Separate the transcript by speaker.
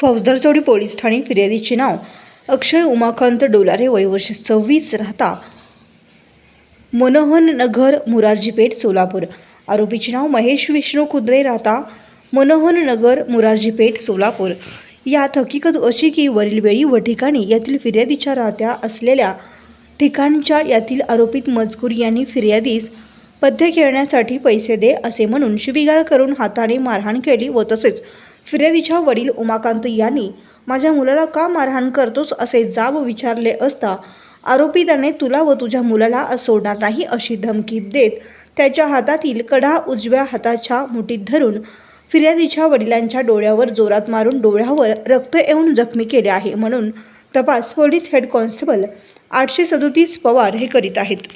Speaker 1: फौजदारचौडी police ठाणे फिर्यादीचे नाव. अक्षय उमाकांत डोलारे वयवर्ष सव्वीस राहता. मनोहन नगर मुरारजी पेठ सोलापूर. आरोपीचे नाव महेश विष्णू कुद्रे राहता. मनोहन नगर मुरारजी पेठ सोलापूर. यात हकीकत अशी की वरील वेळी व ठिकाणी यातील फिर्यादीच्या राहत्या असलेल्या ठिकाणच्या यातील आरोपीत मजकूर यांनी फिर्यादीस पथ्य खेळण्यासाठी पैसे दे असे म्हणून शिवीगाळ करून हाताने मारहाण केली व तसेच फिर्यादीच्या वडील उमाकांत यांनी माझ्या मुलाला का मारहाण करतोस असे जाब विचारले असता आरोपी त्याने तुला व तुझ्या मुलाला सोडणार नाही अशी धमकी देत त्याच्या हातातील कडा उजव्या हाताच्या मुठीत धरून फिर्यादीच्या वडिलांच्या डोळ्यावर जोरात मारून डोळ्यावर रक्त येऊन जखमी केले आहे म्हणून तपास पोलीस हेड कॉन्स्टेबल आठशे सदोतीस पवार हे करीत आहेत.